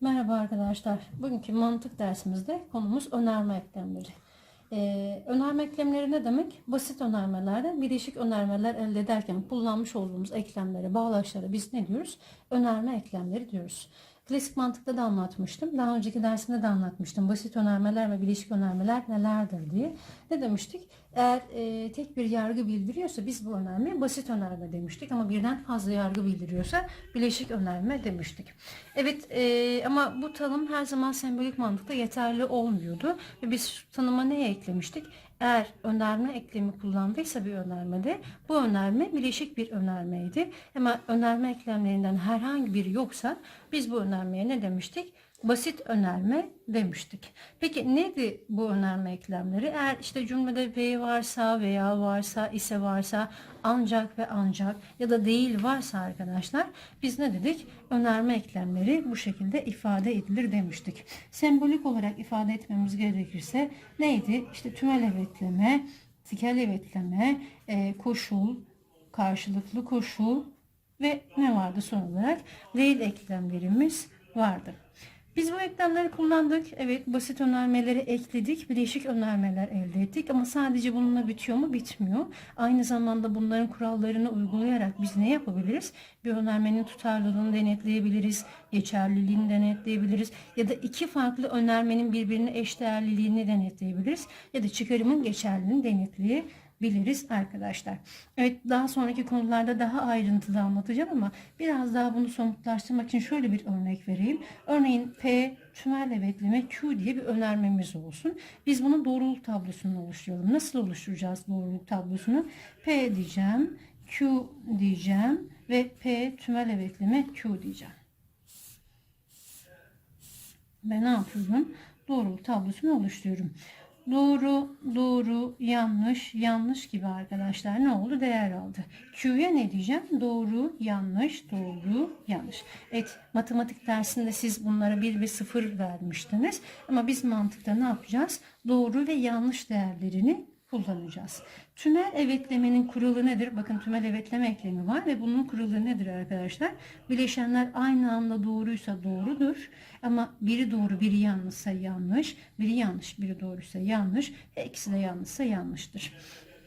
Merhaba arkadaşlar. Bugünkü mantık dersimizde konumuz önerme eklemleri. Ee, önerme eklemleri ne demek? Basit önermelerde birleşik önermeler elde ederken kullanmış olduğumuz eklemlere, bağlaçlara biz ne diyoruz? Önerme eklemleri diyoruz. Klasik mantıkta da anlatmıştım. Daha önceki dersimde de anlatmıştım. Basit önermeler ve bileşik önermeler nelerdir diye. Ne demiştik? Eğer e, tek bir yargı bildiriyorsa biz bu önermeye basit önerme demiştik. Ama birden fazla yargı bildiriyorsa bileşik önerme demiştik. Evet e, ama bu tanım her zaman sembolik mantıkta yeterli olmuyordu. Ve biz tanıma neye eklemiştik? Eğer önerme eklemi kullandıysa bir önermede bu önerme bileşik bir önermeydi. Ama önerme eklemlerinden herhangi biri yoksa biz bu önermeye ne demiştik? Basit önerme demiştik. Peki nedir bu önerme eklemleri? Eğer işte cümlede ve varsa veya varsa ise varsa ancak ve ancak ya da değil varsa arkadaşlar biz ne dedik? Önerme eklemleri bu şekilde ifade edilir demiştik. Sembolik olarak ifade etmemiz gerekirse neydi? İşte tümel evetleme, tikel evetleme, e, koşul, karşılıklı koşul ve ne vardı son olarak? Değil eklemlerimiz vardı. Biz bu eklemleri kullandık. Evet basit önermeleri ekledik. Bileşik önermeler elde ettik. Ama sadece bununla bitiyor mu? Bitmiyor. Aynı zamanda bunların kurallarını uygulayarak biz ne yapabiliriz? Bir önermenin tutarlılığını denetleyebiliriz. Geçerliliğini denetleyebiliriz. Ya da iki farklı önermenin birbirine eşdeğerliliğini denetleyebiliriz. Ya da çıkarımın geçerliliğini denetleyebiliriz biliriz arkadaşlar. Evet daha sonraki konularda daha ayrıntılı anlatacağım ama biraz daha bunu somutlaştırmak için şöyle bir örnek vereyim. Örneğin P tümel evetleme Q diye bir önermemiz olsun. Biz bunun doğruluk tablosunu oluşturalım. Nasıl oluşturacağız doğruluk tablosunu? P diyeceğim, Q diyeceğim ve P tümel evetleme Q diyeceğim. Ben ne yapıyorum? Doğruluk tablosunu oluşturuyorum. Doğru, doğru, yanlış, yanlış gibi arkadaşlar ne oldu? Değer aldı. Q'ya ne diyeceğim? Doğru, yanlış, doğru, yanlış. Evet, matematik dersinde siz bunlara 1 ve 0 vermiştiniz. Ama biz mantıkta ne yapacağız? Doğru ve yanlış değerlerini kullanacağız. Tümel evetlemenin kuralı nedir? Bakın tümel evetleme eklemi var ve bunun kuralı nedir arkadaşlar? Bileşenler aynı anda doğruysa doğrudur. Ama biri doğru, biri yanlışsa yanlış, biri yanlış, biri doğruysa yanlış, ve ikisi de yanlışsa yanlıştır.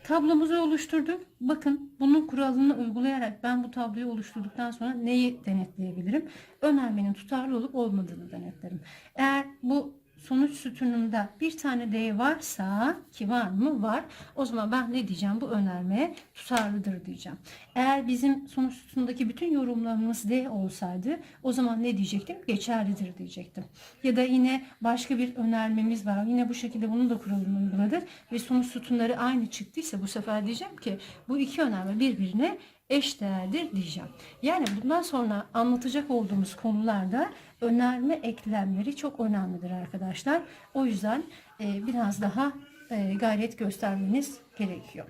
Tablomuzu oluşturduk. Bakın bunun kuralını uygulayarak ben bu tabloyu oluşturduktan sonra neyi denetleyebilirim? Önermenin tutarlı olup olmadığını denetlerim. Eğer bu sonuç sütununda bir tane D varsa ki var mı? Var. O zaman ben ne diyeceğim? Bu önermeye tutarlıdır diyeceğim. Eğer bizim sonuç sütunundaki bütün yorumlarımız D olsaydı o zaman ne diyecektim? Geçerlidir diyecektim. Ya da yine başka bir önermemiz var. Yine bu şekilde bunun da kuralını uyguladık ve sonuç sütunları aynı çıktıysa bu sefer diyeceğim ki bu iki önerme birbirine eş değerdir diyeceğim. Yani bundan sonra anlatacak olduğumuz konularda önerme eklemleri çok önemlidir arkadaşlar. O yüzden e, biraz daha e, gayret göstermeniz gerekiyor.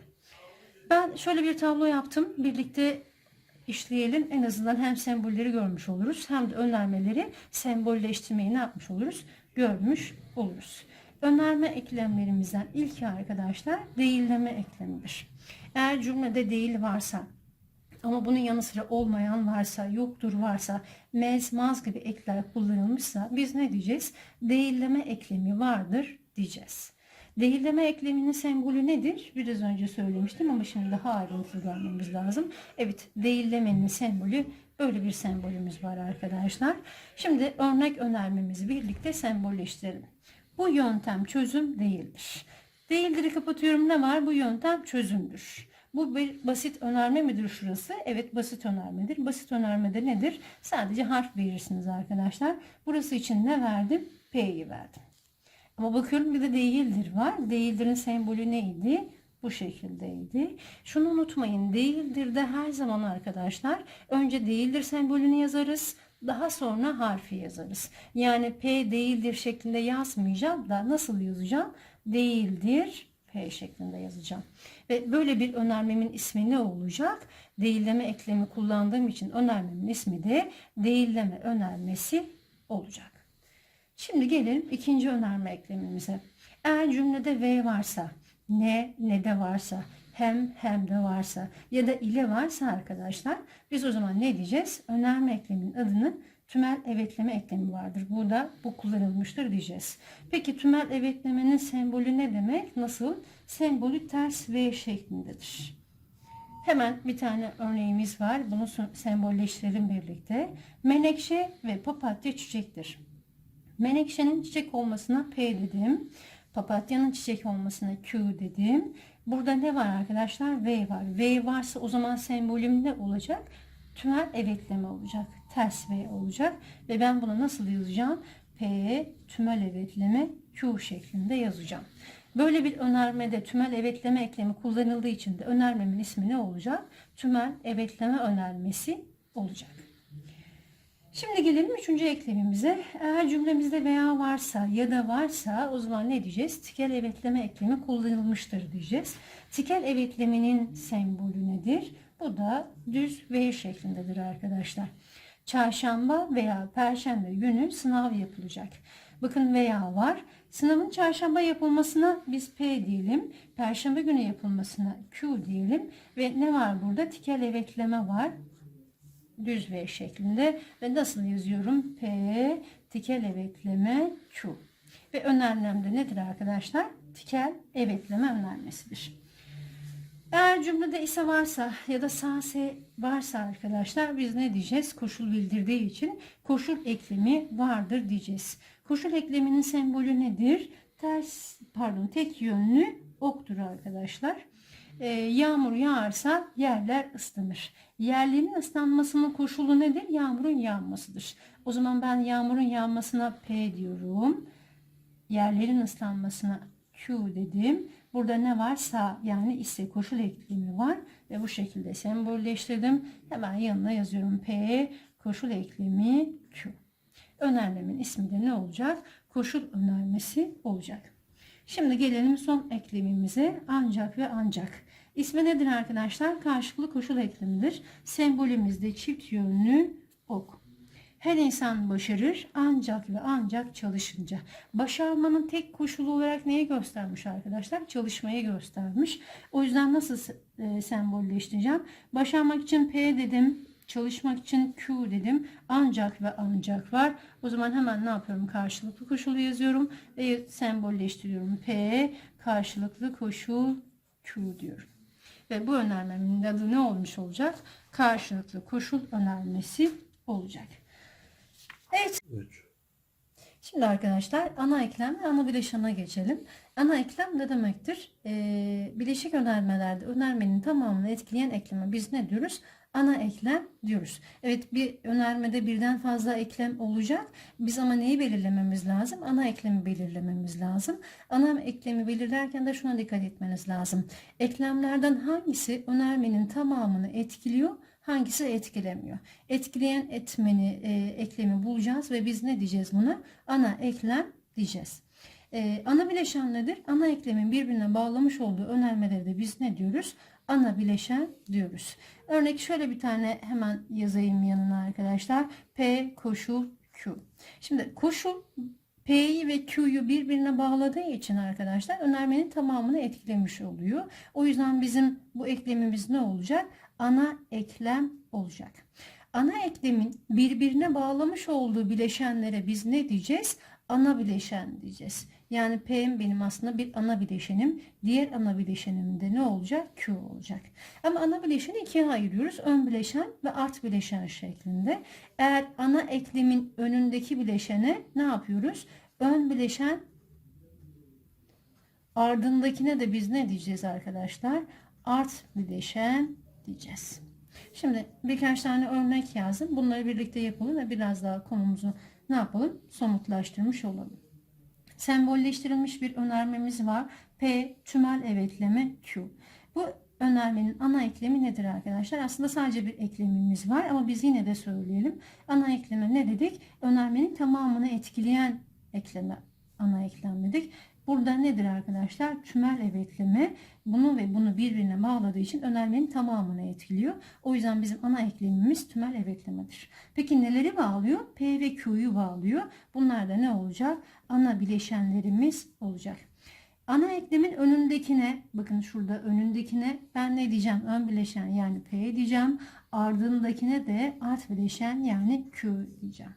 Ben şöyle bir tablo yaptım. Birlikte işleyelim. En azından hem sembolleri görmüş oluruz hem de önermeleri sembolleştirmeyi ne yapmış oluruz? Görmüş oluruz. Önerme eklemlerimizden ilki arkadaşlar değilleme eklemidir. Eğer cümlede değil varsa ama bunun yanı sıra olmayan varsa, yoktur varsa, mez, maz gibi ekler kullanılmışsa biz ne diyeceğiz? Değilleme eklemi vardır diyeceğiz. Değilleme ekleminin sembolü nedir? Biraz önce söylemiştim ama şimdi daha ayrıntılı görmemiz lazım. Evet, değillemenin sembolü böyle bir sembolümüz var arkadaşlar. Şimdi örnek önermemizi birlikte sembolleştirelim. Bu yöntem çözüm değildir. Değildir'i kapatıyorum. Ne var? Bu yöntem çözümdür. Bu bir basit önerme midir şurası? Evet basit önermedir. Basit önermede nedir? Sadece harf verirsiniz arkadaşlar. Burası için ne verdim? P'yi verdim. Ama bakıyorum bir de değildir var. Değildir'in sembolü neydi? Bu şekildeydi. Şunu unutmayın. Değildir de her zaman arkadaşlar önce değildir sembolünü yazarız. Daha sonra harfi yazarız. Yani P değildir şeklinde yazmayacağım da nasıl yazacağım? Değildir P şeklinde yazacağım. Ve böyle bir önermemin ismi ne olacak? Değilleme eklemi kullandığım için önermemin ismi de değilleme önermesi olacak. Şimdi gelelim ikinci önerme eklemimize. Eğer cümlede V varsa, ne, ne de varsa, hem, hem de varsa ya da ile varsa arkadaşlar biz o zaman ne diyeceğiz? Önerme ekleminin adını tümel evetleme eklemi vardır. Burada bu kullanılmıştır diyeceğiz. Peki tümel evetlemenin sembolü ne demek? Nasıl? Sembolü ters V şeklindedir. Hemen bir tane örneğimiz var. Bunu sembolleştirelim birlikte. Menekşe ve papatya çiçektir. Menekşenin çiçek olmasına P dedim. Papatyanın çiçek olmasına Q dedim. Burada ne var arkadaşlar? V var. V varsa o zaman sembolüm ne olacak? Tümel evetleme olacak. Ters V olacak. Ve ben bunu nasıl yazacağım? P tümel evetleme Q şeklinde yazacağım. Böyle bir önermede tümel evetleme eklemi kullanıldığı için de önermemin ismi ne olacak? Tümel evetleme önermesi olacak. Şimdi gelelim üçüncü eklemimize. Eğer cümlemizde veya varsa ya da varsa o zaman ne diyeceğiz? Tikel evetleme eklemi kullanılmıştır diyeceğiz. Tikel evetlemenin sembolü nedir? Bu da düz V şeklindedir arkadaşlar. Çarşamba veya perşembe günü sınav yapılacak. Bakın veya var. Sınavın çarşamba yapılmasına biz P diyelim. Perşembe günü yapılmasına Q diyelim. Ve ne var burada? Tikel evetleme var düz V şeklinde ve nasıl yazıyorum? P tikel evetleme Q. Ve önerlemde nedir arkadaşlar? Tikel evetleme önermesidir. Eğer cümlede ise varsa ya da sağ S varsa arkadaşlar biz ne diyeceğiz? Koşul bildirdiği için koşul eklemi vardır diyeceğiz. Koşul ekleminin sembolü nedir? Ters pardon tek yönlü oktur arkadaşlar. Ee, yağmur yağarsa yerler ıslanır. Yerlerin ıslanmasının koşulu nedir? Yağmurun yağmasıdır. O zaman ben yağmurun yağmasına P diyorum. Yerlerin ıslanmasına Q dedim. Burada ne varsa yani ise koşul eklemi var ve bu şekilde sembolleştirdim. Hemen yanına yazıyorum P koşul eklemi Q. Önermemin ismi de ne olacak? Koşul önermesi olacak. Şimdi gelelim son eklemimize ancak ve ancak. İsmi nedir arkadaşlar? Karşılıklı koşul eklemidir. Sembolümüzde çift yönlü ok. Her insan başarır ancak ve ancak çalışınca. Başarmanın tek koşulu olarak neyi göstermiş arkadaşlar? Çalışmayı göstermiş. O yüzden nasıl e, sembolleştireceğim? Başarmak için P dedim. Çalışmak için Q dedim. Ancak ve ancak var. O zaman hemen ne yapıyorum? Karşılıklı koşulu yazıyorum ve sembolleştiriyorum. P karşılıklı koşul Q diyorum. Ve bu önermemin adı ne olmuş olacak? Karşılıklı koşul önermesi olacak. Evet. Üç. Şimdi arkadaşlar ana eklem ve ana bileşana geçelim. Ana eklem ne demektir? Ee, bileşik önermelerde önermenin tamamını etkileyen ekleme biz ne diyoruz? Ana eklem diyoruz. Evet bir önermede birden fazla eklem olacak. Biz ama neyi belirlememiz lazım? Ana eklemi belirlememiz lazım. Ana eklemi belirlerken de şuna dikkat etmeniz lazım. Eklemlerden hangisi önermenin tamamını etkiliyor? Hangisi etkilemiyor. Etkileyen etmeni, e, eklemi bulacağız ve biz ne diyeceğiz buna? Ana eklem diyeceğiz. E, ana bileşen nedir? Ana eklemin birbirine bağlamış olduğu önermeleri de biz ne diyoruz? Ana bileşen diyoruz. Örnek şöyle bir tane hemen yazayım yanına arkadaşlar. P koşul Q. Şimdi koşul P'yi ve Q'yu birbirine bağladığı için arkadaşlar önermenin tamamını etkilemiş oluyor. O yüzden bizim bu eklemimiz ne olacak? Ana eklem olacak. Ana eklemin birbirine bağlamış olduğu bileşenlere biz ne diyeceğiz? Ana bileşen diyeceğiz. Yani P'm benim aslında bir ana bileşenim. Diğer ana bileşenim de ne olacak? Q olacak. Ama ana bileşeni ikiye ayırıyoruz. Ön bileşen ve art bileşen şeklinde. Eğer ana eklemin önündeki bileşene ne yapıyoruz? Ön bileşen ardındakine de biz ne diyeceğiz arkadaşlar? Art bileşen diyeceğiz. Şimdi birkaç tane örnek yazdım. Bunları birlikte yapalım ve biraz daha konumuzu ne yapalım? Somutlaştırmış olalım. Sembolleştirilmiş bir önermemiz var. P tümel evetleme Q. Bu önermenin ana eklemi nedir arkadaşlar? Aslında sadece bir eklemimiz var ama biz yine de söyleyelim. Ana ekleme ne dedik? Önermenin tamamını etkileyen ekleme ana eklem dedik. Burada nedir arkadaşlar? Tümel evetleme bunu ve bunu birbirine bağladığı için önermenin tamamını etkiliyor. O yüzden bizim ana eklemimiz tümel evetlemedir. Peki neleri bağlıyor? P ve Q'yu bağlıyor. Bunlar da ne olacak? Ana bileşenlerimiz olacak. Ana eklemin önündekine bakın şurada önündekine ben ne diyeceğim? Ön bileşen yani P diyeceğim. Ardındakine de art bileşen yani Q diyeceğim.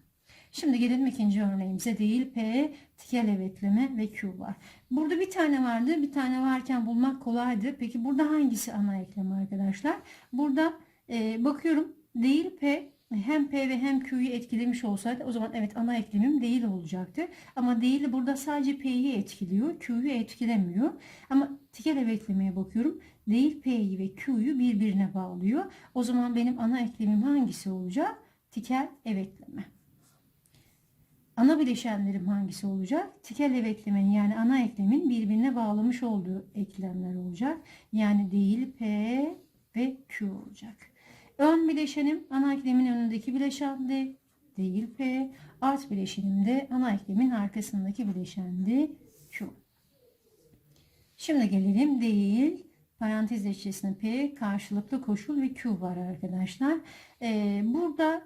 Şimdi gelelim ikinci örneğimize değil P, tikel evetleme ve Q var. Burada bir tane vardı. Bir tane varken bulmak kolaydı. Peki burada hangisi ana eklem arkadaşlar? Burada e, bakıyorum değil P hem P ve hem Q'yu etkilemiş olsaydı o zaman evet ana eklemim değil olacaktı. Ama değil burada sadece P'yi etkiliyor. Q'yu etkilemiyor. Ama tikel evetlemeye bakıyorum. Değil P'yi ve Q'yu birbirine bağlıyor. O zaman benim ana eklemim hangisi olacak? Tikel evetleme. Ana bileşenlerim hangisi olacak? Tikel evetlemenin yani ana eklemin birbirine bağlamış olduğu eklemler olacak. Yani değil P ve Q olacak. Ön bileşenim ana eklemin önündeki bileşendi. Değil P. Art bileşenim de ana eklemin arkasındaki bileşendi. Q. Şimdi gelelim değil. Parantez içerisinde P karşılıklı koşul ve Q var arkadaşlar. Ee, burada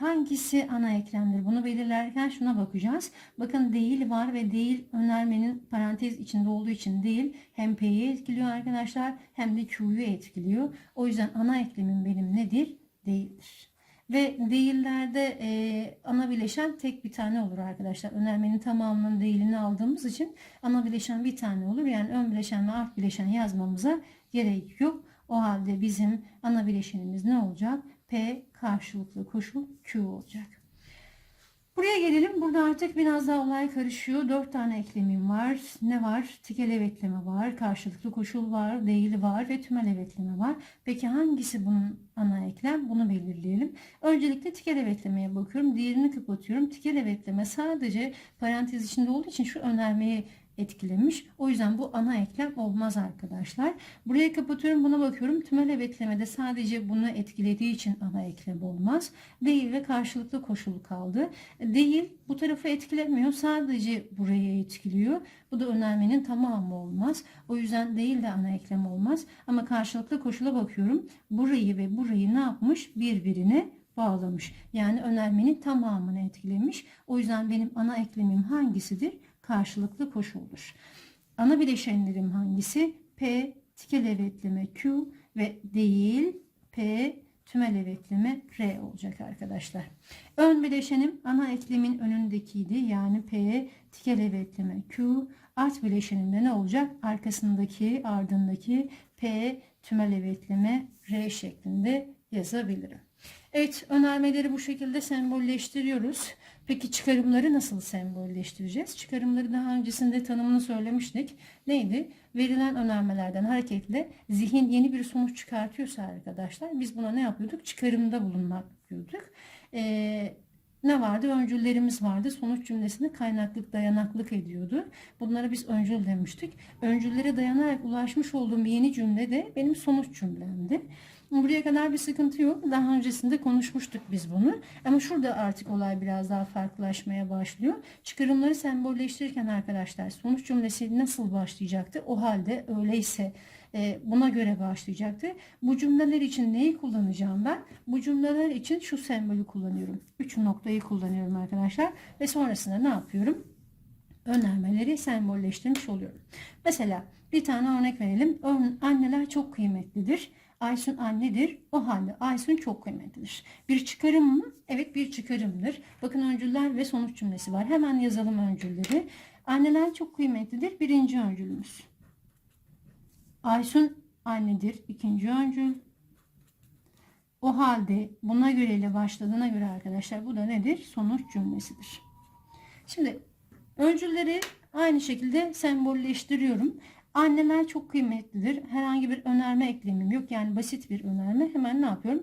hangisi ana eklemdir? Bunu belirlerken şuna bakacağız. Bakın değil var ve değil önermenin parantez içinde olduğu için değil hem P'yi etkiliyor arkadaşlar hem de Q'yu etkiliyor. O yüzden ana eklemim benim nedir? Değildir. Ve değillerde e, ana bileşen tek bir tane olur arkadaşlar. Önermenin tamamının değilini aldığımız için ana bileşen bir tane olur. Yani ön bileşen ve art bileşen yazmamıza gerek yok. O halde bizim ana bileşenimiz ne olacak? P karşılıklı koşul Q olacak. Buraya gelelim. Burada artık biraz daha olay karışıyor. Dört tane eklemim var. Ne var? Tikel evetleme var. Karşılıklı koşul var. Değil var. Ve tümel evetleme var. Peki hangisi bunun ana eklem? Bunu belirleyelim. Öncelikle tikel evetlemeye bakıyorum. Diğerini kapatıyorum. Tikel evetleme sadece parantez içinde olduğu için şu önermeyi etkilemiş. O yüzden bu ana eklem olmaz arkadaşlar. Buraya kapatıyorum buna bakıyorum. Tümel evetlemede sadece bunu etkilediği için ana eklem olmaz. Değil ve karşılıklı koşul kaldı. Değil bu tarafı etkilemiyor. Sadece burayı etkiliyor. Bu da önermenin tamamı olmaz. O yüzden değil de ana eklem olmaz. Ama karşılıklı koşula bakıyorum. Burayı ve burayı ne yapmış? Birbirine bağlamış. Yani önermenin tamamını etkilemiş. O yüzden benim ana eklemim hangisidir? Karşılıklı koşuldur. Ana bileşenlerim hangisi? P tikel evetleme Q ve değil P tümel evetleme R olacak arkadaşlar. Ön bileşenim ana eklemin önündekiydi. Yani P tikel evetleme Q. Art bileşenimde ne olacak? Arkasındaki ardındaki P tümel evetleme R şeklinde yazabilirim. Evet önermeleri bu şekilde sembolleştiriyoruz. Peki çıkarımları nasıl sembolleştireceğiz? Çıkarımları daha öncesinde tanımını söylemiştik. Neydi? Verilen önermelerden hareketle zihin yeni bir sonuç çıkartıyorsa arkadaşlar biz buna ne yapıyorduk? Çıkarımda bulunmak diyorduk. Ee, ne vardı? Öncüllerimiz vardı. Sonuç cümlesini kaynaklık, dayanaklık ediyordu. Bunlara biz öncül demiştik. Öncüllere dayanarak ulaşmış olduğum yeni cümle de benim sonuç cümlemdi. Buraya kadar bir sıkıntı yok. Daha öncesinde konuşmuştuk biz bunu. Ama şurada artık olay biraz daha farklılaşmaya başlıyor. Çıkarımları sembolleştirirken arkadaşlar sonuç cümlesi nasıl başlayacaktı? O halde öyleyse e, buna göre başlayacaktı. Bu cümleler için neyi kullanacağım ben? Bu cümleler için şu sembolü kullanıyorum. Üç noktayı kullanıyorum arkadaşlar. Ve sonrasında ne yapıyorum? önermeleri sembolleştirmiş oluyorum. Mesela bir tane örnek verelim. Anneler çok kıymetlidir. Aysun annedir. O halde Aysun çok kıymetlidir. Bir çıkarım mı? Evet bir çıkarımdır. Bakın öncüller ve sonuç cümlesi var. Hemen yazalım öncülleri. Anneler çok kıymetlidir. Birinci öncülümüz. Aysun annedir. ikinci öncül. O halde buna göre ile başladığına göre arkadaşlar bu da nedir? Sonuç cümlesidir. Şimdi öncülleri aynı şekilde sembolleştiriyorum. Anneler çok kıymetlidir. Herhangi bir önerme eklemim yok. Yani basit bir önerme. Hemen ne yapıyorum?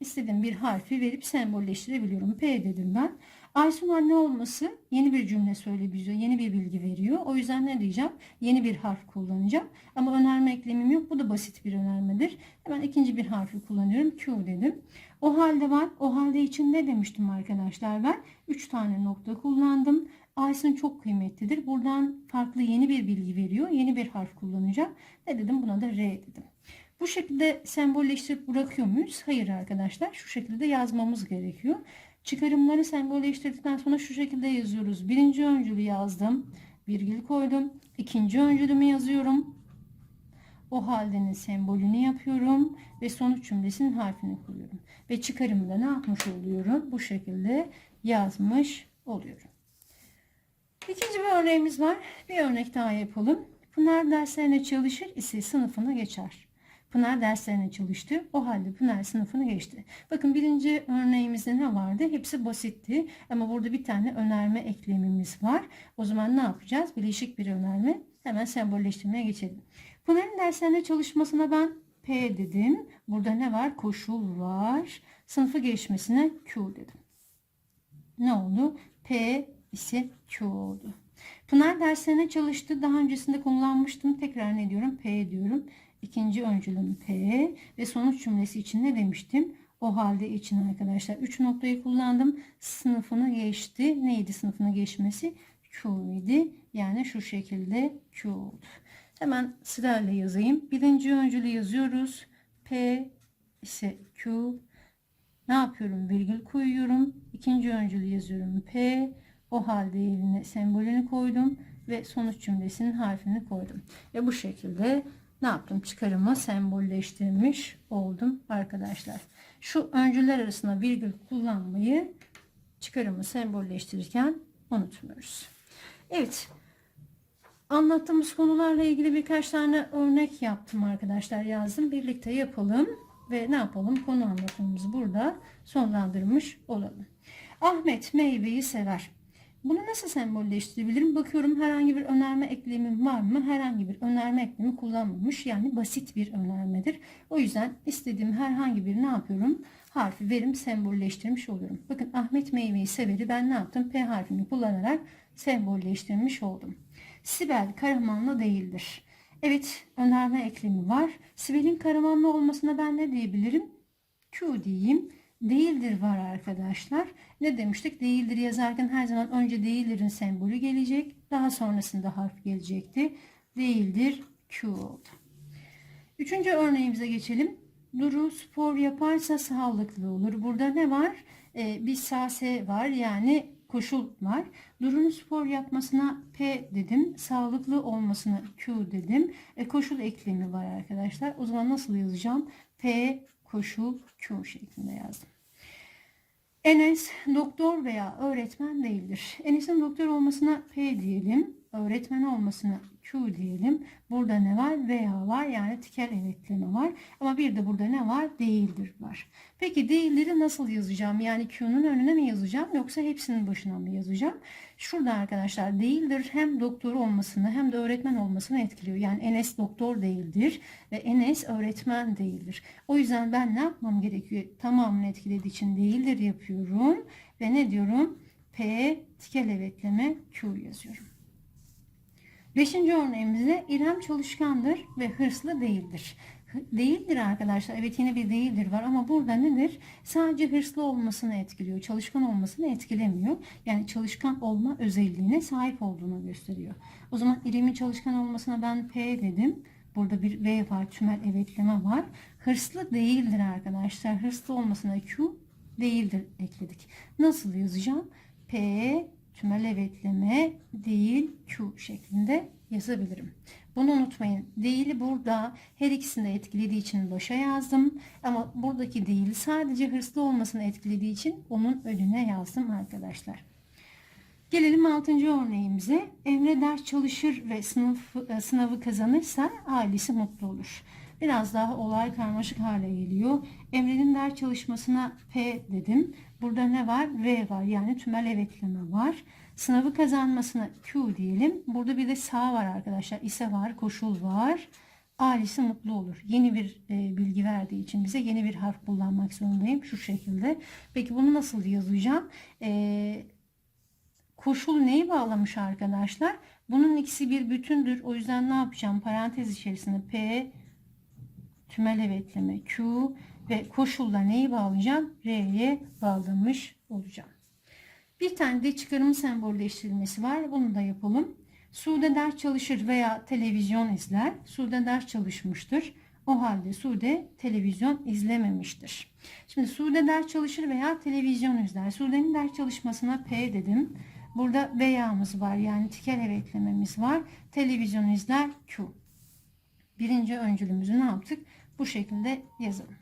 İstediğim bir harfi verip sembolleştirebiliyorum. P dedim ben. Aysun anne olması yeni bir cümle söyleyebiliyor. Yeni bir bilgi veriyor. O yüzden ne diyeceğim? Yeni bir harf kullanacağım. Ama önerme eklemim yok. Bu da basit bir önermedir. Hemen ikinci bir harfi kullanıyorum. Q dedim. O halde var. O halde için ne demiştim arkadaşlar ben? 3 tane nokta kullandım. Aysun çok kıymetlidir. Buradan farklı yeni bir bilgi veriyor. Yeni bir harf kullanacağım. Ne dedim? Buna da R dedim. Bu şekilde sembolleştirip bırakıyor muyuz? Hayır arkadaşlar. Şu şekilde yazmamız gerekiyor. Çıkarımları sembolleştirdikten sonra şu şekilde yazıyoruz. Birinci öncülü yazdım. Virgül koydum. İkinci öncülümü yazıyorum. O haldenin sembolünü yapıyorum ve sonuç cümlesinin harfini koyuyorum. Ve çıkarımı da ne yapmış oluyorum? Bu şekilde yazmış oluyorum. İkinci bir örneğimiz var. Bir örnek daha yapalım. Pınar derslerine çalışır ise sınıfına geçer. Pınar derslerine çalıştı. O halde Pınar sınıfını geçti. Bakın birinci örneğimizde ne vardı? Hepsi basitti. Ama burada bir tane önerme eklemimiz var. O zaman ne yapacağız? Bileşik bir önerme. Hemen sembolleştirmeye geçelim. Pınar'ın derslerine çalışmasına ben P dedim. Burada ne var? Koşul var. Sınıfı geçmesine Q dedim. Ne oldu? P ise Q oldu. Pınar derslerine çalıştı. Daha öncesinde kullanmıştım. Tekrar ne diyorum? P diyorum. İkinci öncülüm P ve sonuç cümlesi için ne demiştim? O halde için arkadaşlar 3 noktayı kullandım. Sınıfını geçti. Neydi sınıfını geçmesi? Q idi. Yani şu şekilde Q oldu. Hemen sırayla yazayım. Birinci öncülü yazıyoruz. P ise Q. Ne yapıyorum? Virgül koyuyorum. İkinci öncülü yazıyorum. P. O halde yerine sembolünü koydum ve sonuç cümlesinin harfini koydum. Ve bu şekilde ne yaptım? Çıkarımı sembolleştirmiş oldum arkadaşlar. Şu öncüler arasında virgül kullanmayı çıkarımı sembolleştirirken unutmuyoruz. Evet. Anlattığımız konularla ilgili birkaç tane örnek yaptım arkadaşlar yazdım. Birlikte yapalım ve ne yapalım? Konu anlatımımızı burada sonlandırmış olalım. Ahmet meyveyi sever. Bunu nasıl sembolleştirebilirim? Bakıyorum herhangi bir önerme eklemim var mı? Herhangi bir önerme eklemi kullanmamış. Yani basit bir önermedir. O yüzden istediğim herhangi bir ne yapıyorum? Harfi verim sembolleştirmiş oluyorum. Bakın Ahmet meyveyi severi ben ne yaptım? P harfini kullanarak sembolleştirmiş oldum. Sibel Karamanlı değildir. Evet önerme eklemi var. Sibel'in Karamanlı olmasına ben ne diyebilirim? Q diyeyim değildir var arkadaşlar. Ne demiştik? Değildir yazarken her zaman önce değildirin sembolü gelecek. Daha sonrasında harf gelecekti. Değildir Q oldu. Üçüncü örneğimize geçelim. Duru spor yaparsa sağlıklı olur. Burada ne var? Ee, bir sase var yani koşul var. Duru'nun spor yapmasına P dedim. Sağlıklı olmasına Q dedim. E, koşul eklemi var arkadaşlar. O zaman nasıl yazacağım? P koşul Q şeklinde yazdım. Enes doktor veya öğretmen değildir. Enes'in doktor olmasına P diyelim. Öğretmen olmasına Q diyelim. Burada ne var? Veya var. Yani tikel evetleme var. Ama bir de burada ne var? Değildir var. Peki değilleri nasıl yazacağım? Yani Q'nun önüne mi yazacağım yoksa hepsinin başına mı yazacağım? Şurada arkadaşlar değildir hem doktor olmasını hem de öğretmen olmasını etkiliyor. Yani Enes doktor değildir ve Enes öğretmen değildir. O yüzden ben ne yapmam gerekiyor? Tamamını etkilediği için değildir yapıyorum. Ve ne diyorum? P tikel evetleme Q yazıyorum. Beşinci örneğimizde İrem çalışkandır ve hırslı değildir. Değildir arkadaşlar. Evet yine bir değildir var ama burada nedir? Sadece hırslı olmasını etkiliyor. Çalışkan olmasını etkilemiyor. Yani çalışkan olma özelliğine sahip olduğunu gösteriyor. O zaman İrem'in çalışkan olmasına ben P dedim. Burada bir V var. Tümel evetleme var. Hırslı değildir arkadaşlar. Hırslı olmasına Q değildir ekledik. Nasıl yazacağım? P tümel evetleme değil Q şeklinde yazabilirim. Bunu unutmayın. Değili burada her ikisini de etkilediği için başa yazdım. Ama buradaki değil sadece hırslı olmasını etkilediği için onun önüne yazdım arkadaşlar. Gelelim 6. örneğimize. Emre ders çalışır ve sınıf, e, sınavı kazanırsa ailesi mutlu olur. Biraz daha olay karmaşık hale geliyor. Emre'nin ders çalışmasına P dedim. Burada ne var? V var. Yani tümel evetleme var. Sınavı kazanmasına Q diyelim. Burada bir de sağ var arkadaşlar. İse var. Koşul var. Ailesi mutlu olur. Yeni bir e, bilgi verdiği için bize yeni bir harf kullanmak zorundayım. Şu şekilde. Peki bunu nasıl yazacağım? E, koşul neyi bağlamış arkadaşlar? Bunun ikisi bir bütündür. O yüzden ne yapacağım? Parantez içerisinde P tümel evetleme Q ve koşulla neyi bağlayacağım? R'ye bağlamış olacağım. Bir tane de çıkarım sembolleştirilmesi var. Bunu da yapalım. Sude ders çalışır veya televizyon izler. Sude ders çalışmıştır. O halde Sude televizyon izlememiştir. Şimdi Sude ders çalışır veya televizyon izler. Sude'nin ders çalışmasına P dedim. Burada veya'mız var yani tikel ev eklememiz var. Televizyon izler Q. Birinci öncülümüzü ne yaptık? Bu şekilde yazalım.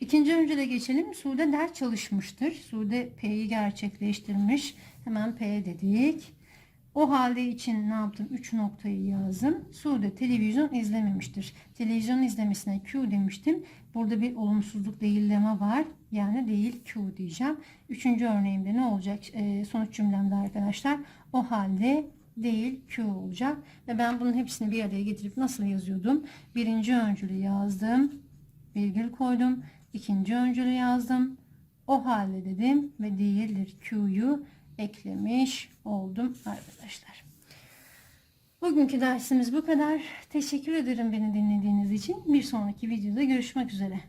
İkinci öncüle geçelim. Sude ders çalışmıştır. Sude P'yi gerçekleştirmiş. Hemen P dedik. O halde için ne yaptım? 3 noktayı yazdım. Sude televizyon izlememiştir. Televizyon izlemesine Q demiştim. Burada bir olumsuzluk değilleme var. Yani değil Q diyeceğim. Üçüncü örneğimde ne olacak? Ee, sonuç cümlemde arkadaşlar. O halde değil Q olacak. Ve ben bunun hepsini bir araya getirip nasıl yazıyordum? Birinci öncülü yazdım. Virgül koydum. İkinci öncülü yazdım. O halde dedim ve değildir Q'yu eklemiş oldum arkadaşlar. Bugünkü dersimiz bu kadar. Teşekkür ederim beni dinlediğiniz için. Bir sonraki videoda görüşmek üzere.